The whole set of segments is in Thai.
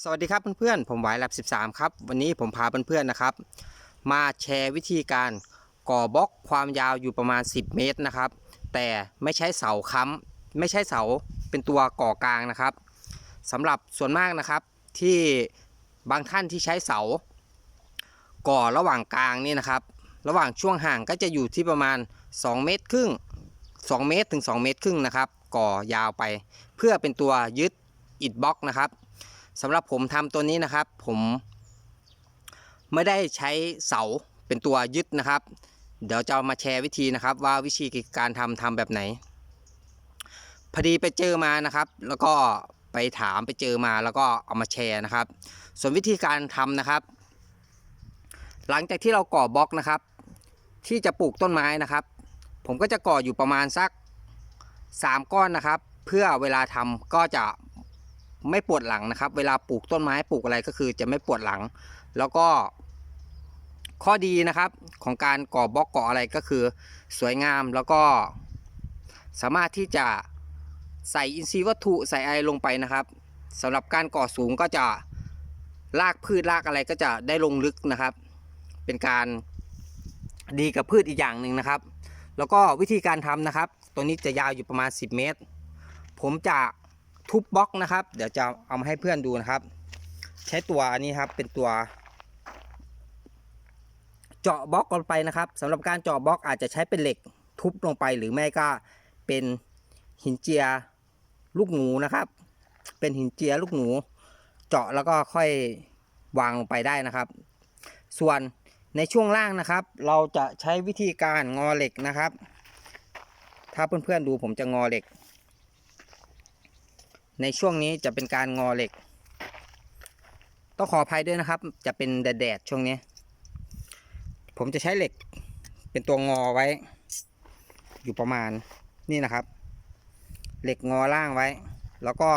สวัสดีครับเพื่อนๆ ผมหวายแลบ13 ครับ วันนี้ผมพาเพื่อนๆนะครับ มาแชร์วิธีการก่อบล็อกความยาวอยู่ประมาณ 10 เมตรนะครับ แต่ไม่ใช้เสาค้ำไม่ใช่เสาเป็นตัวก่อกลางนะครับสำหรับส่วนมากนะครับที่บางท่านที่ใช้เสา ก่อระหว่างกลางนี่นะครับ ระหว่างช่วงห่างก็จะอยู่ที่ประมาณ 2 เมตรครึ่ง 2 เมตรถึง 2 เมตรครึ่งนะครับ ก่อยาวไป เพื่อเป็นตัวยึดอิฐบล็อกนะครับ สำหรับผมทำตัวนี้นะครับ ผมไม่ได้ใช้เสาเป็นตัวยึดนะครับ เดี๋ยวจะมาแชร์วิธีนะครับ ว่าวิธีการทำทำแบบไหน พอดีไปเจอมานะครับ แล้วก็ไปถามไปเจอมาแล้วก็เอามาแชร์นะครับ ส่วนวิธีการทำนะครับ หลังจากที่เราก่อบล็อกนะครับ ที่จะปลูกต้นไม้นะครับ ผมก็จะก่ออยู่ประมาณสัก 3 ก้อนนะครับ เพื่อเวลาทำก็จะ ไม่ปวดหลังนะครับ เวลาปลูกต้นไม้ปลูกอะไรก็คือจะไม่ปวดหลัง แล้วก็ ข้อดีนะครับของการก่อบล็อกก่ออะไรก็คือ สวยงามแล้วก็ สามารถที่จะใส่อินทรีย์วัตถุใส่อะไรลงไปนะครับสำหรับการก่อสูงก็จะรากพืชรากอะไรก็จะได้ลงลึกนะครับ เป็นการดีกับพืชอีกอย่างหนึ่งนะครับ แล้วก็วิธีการทำนะครับ ตัวนี้จะยาวอยู่ประมาณ 10 เมตร ผมจะ ทุบบล็อกนะครับ เดี๋ยวจะเอามาให้เพื่อนดูนะครับ ใช้ตัวนี้ครับเป็นตัว เจาะบล็อกลงไปนะครับสำหรับการเจาะบล็อกอาจจะใช้เป็นเหล็กทุบลงไปหรือไม่ก็เป็นหินเจียลูกหมูนะครับ เป็นหินเจียลูกหมูเจาะแล้วก็ค่อยวางลงไปได้นะครับ ส่วนในช่วงล่างนะครับ เราจะใช้วิธีการงอเหล็กนะครับ ถ้าเพื่อนๆดูผมจะงอเหล็ก ในช่วงนี้จะเป็นการงอเหล็ก ต้องขออภัยด้วยนะครับ จะเป็นแดดๆช่วงนี้ ผมจะใช้เหล็ก เป็นตัวงอไว้ อยู่ประมาณนี่นะครับ เหล็กงอล่างไว้ แล้วก็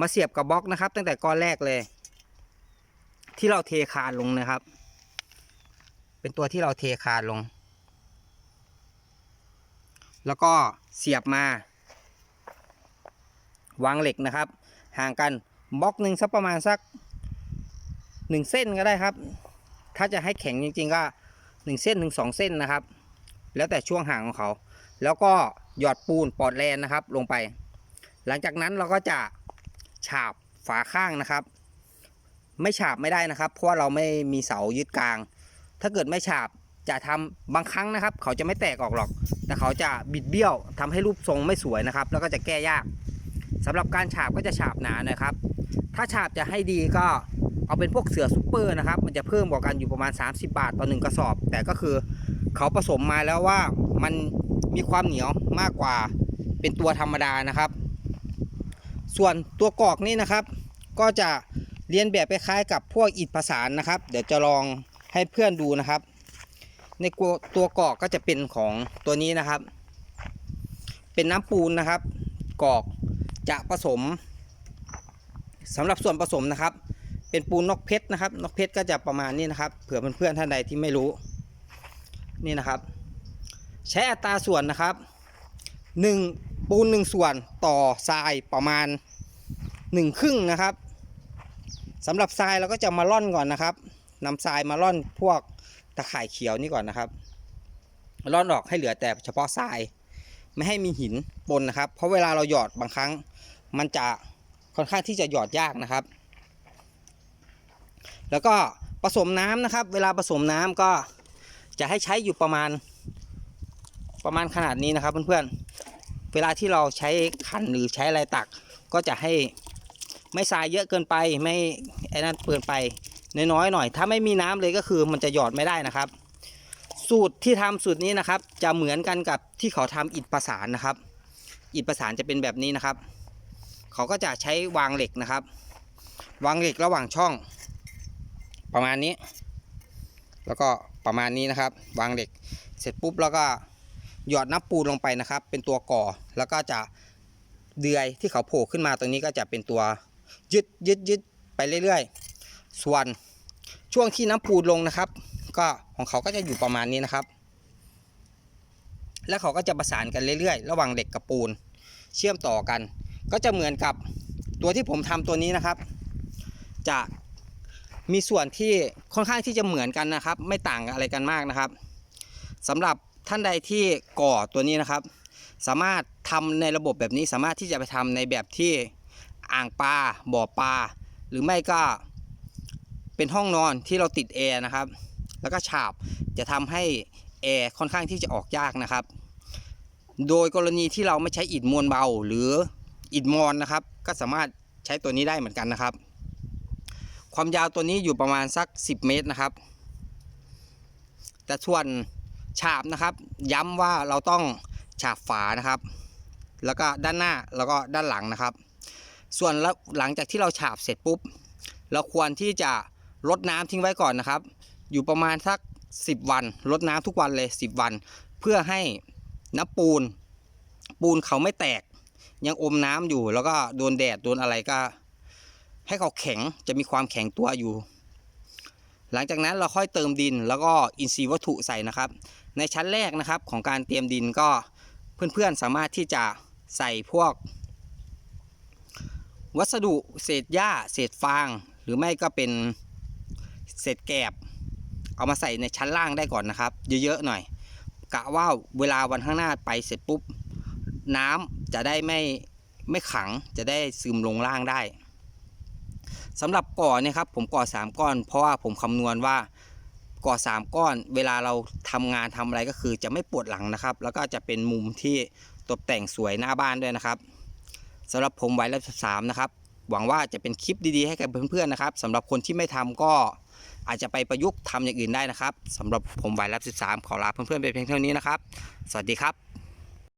มาเสียบกับบล็อกนะครับ ตั้งแต่ก้อนแรกเลย ที่เราเทคานลงนะครับ เป็นตัวที่เราเทคานลง แล้วก็เสียบมา วางเหล็กนะครับ ห่างกันบล็อกหนึ่งสักประมาณสักหนึ่งเส้นก็ได้ครับ ถ้าจะให้แข็งจริงๆก็หนึ่งเส้นถึงสองเส้นนะครับ แล้วแต่ช่วงห่างของเขา แล้วก็หยอดปูนปอดแลนนะครับลงไป หลังจากนั้นเราก็จะฉาบฝาข้างนะครับ ไม่ฉาบไม่ได้นะครับ เพราะว่าเราไม่มีเสายึดกลาง ถ้าเกิดไม่ฉาบจะทำบางครั้งนะครับ เขาจะไม่แตกออกหรอก แต่เขาจะบิดเบี้ยวทำให้รูปทรงไม่สวยนะครับ แล้วก็จะแก้ยาก สำหรับการฉาบก็จะฉาบหนานะครับ ถ้าฉาบจะให้ดีก็เอาเป็นพวกเสือซุปเปอร์นะครับ มันจะเพิ่มกว่ากันอยู่ประมาณ 30 บาทต่อหนึ่งกระสอบ แต่ก็คือเขาผสมมาแล้วว่ามันมีความเหนียวมากกว่าเป็นตัวธรรมดานะครับ ส่วนตัวกรอกนี่นะครับ ก็จะเรียนแบบไปคล้ายๆกับพวกอิฐประสานนะครับ เดี๋ยวจะลองให้เพื่อนดูนะครับ ในตัวกรอกก็จะเป็นของตัวนี้นะครับ เป็นน้ำปูนนะครับกรอก จะผสมสำหรับส่วนผสมนะครับ เป็นปูนนกเพชรนะครับ นกเพชรก็จะประมาณนี้นะครับ เผื่อเพื่อนๆท่านใดที่ไม่รู้ นี่นะครับ ใช้อัตราส่วนนะครับ 1 ปูน 1 ส่วนต่อทรายประมาณ 1 ครึ่งนะครับสำหรับทรายเราก็จะมาล่อนก่อนนะครับนำทรายมาล่อนพวกตะข่ายเขียวนี่ก่อนนะครับล่อนออกให้เหลือแต่เฉพาะทราย ไม่ให้มีหินปนนะครับ เพราะเวลาเราหยอดบางครั้ง มันจะค่อนข้างที่จะหยอดยากนะครับ แล้วก็ผสมน้ำนะครับ เวลาผสมน้ำก็จะให้ใช้อยู่ประมาณประมาณขนาดนี้นะครับเพื่อนๆ เวลาที่เราใช้ขันหรือใช้อะไรตัก ก็จะให้ไม่ทรายเยอะเกินไปไม่ไอ้นั่นเปินไปน้อยๆหน่อย ถ้าไม่มีน้ำเลยก็คือมันจะหยอดไม่ได้นะครับ สูตรที่ทำสูตรนี้นะครับ จะเหมือนกันกับที่เขาทำอิฐประสานนะครับ อิฐประสานจะเป็นแบบนี้นะครับ เขาก็จะใช้วางเหล็กนะครับ วางเหล็กระหว่างช่อง ประมาณนี้ แล้วก็ประมาณนี้นะครับ วางเหล็ก เสร็จปุ๊บแล้วก็หยอดน้ำปูนลงไปนะครับ เป็นตัวก่อแล้วก็จะเดือยที่เขาโผล่ขึ้นมาตรงนี้ก็จะเป็นตัวยึดยึดยึดไปเรื่อยๆ ส่วนช่วงที่น้ำปูนลงนะครับ ก็ของเขาก็จะอยู่ประมาณนี้นะครับ แล้วเขาก็จะประสานกันเรื่อยๆ ระหว่างเหล็กกับปูน เชื่อมต่อกัน ก็จะเหมือนกับตัวที่ผมทำตัวนี้นะครับ จะมีส่วนที่ค่อนข้างที่จะเหมือนกันนะครับ ไม่ต่างอะไรกันมากนะครับสำหรับท่านใดที่ก่อตัวนี้นะครับ สามารถทำในระบบแบบนี้สามารถที่จะไปทำในแบบที่อ่างปลาบ่อปลาหรือไม่ก็เป็นห้องนอนที่เราติดแอร์นะครับ แล้วก็ฉาบจะทำให้แอร์ค่อนข้างที่จะออกยากนะครับ โดยกรณีที่เราไม่ใช้อิฐมวลเบา หรืออิฐมอนนะครับ ก็สามารถใช้ตัวนี้ได้เหมือนกันนะครับ ความยาวตัวนี้อยู่ประมาณสัก 10 เมตรนะครับ แต่ส่วนฉาบนะครับ ย้ำว่าเราต้องฉาบฝานะครับ แล้วก็ด้านหน้าแล้วก็ด้านหลังนะครับ ส่วนหลังจากที่เราฉาบเสร็จปุ๊บ เราควรที่จะลดน้ำทิ้งไว้ก่อนนะครับ อยู่ประมาณสัก 10 วันลดน้ำทุกวันเลย 10 วัน เพื่อให้น้ำปูน ปูนเขาไม่แตก ยังอมน้ำอยู่แล้วก็โดนแดดโดนอะไรก็ ให้เขาแข็งจะมีความแข็งตัวอยู่ หลังจากนั้นเราค่อยเติมดินแล้วก็อินทรีย์วัตถุใส่นะครับ ในชั้นแรกนะครับของการเตรียมดินก็เพื่อนๆสามารถที่จะใส่พวก วัสดุเศษหญ้า เศษฟาง หรือไม่ก็เป็นเศษแกบ เอามาใส่ในชั้นล่างได้ก่อนนะครับ เยอะๆหน่อย กะว่าเวลาวันข้างหน้าไปเสร็จปุ๊บ น้ำจะได้ไม่ไม่ขังจะได้ซึมลงล่างได้สำหรับก่อเนี่ยครับผมก่อ 3 ก้อน เพราะว่าผมคำนวณว่าก่อ 3 ก้อน เวลาเราทำงานทำอะไรก็คือจะไม่ปวดหลังนะครับ แล้วก็จะเป็นมุมที่ตกแต่งสวยหน้าบ้านด้วยนะครับสำหรับผมไว้แล้วสามนะครับ หวังว่าจะเป็นคลิปดีๆให้กับเพื่อนๆนะครับสำหรับคนที่ไม่ทำก็ อาจจะไปประยุกต์ทำอย่างอื่นได้นะครับสำหรับผมไวรับ13 ขอลาเพื่อนๆไปเพียงเท่านี้นะครับ สวัสดีครับ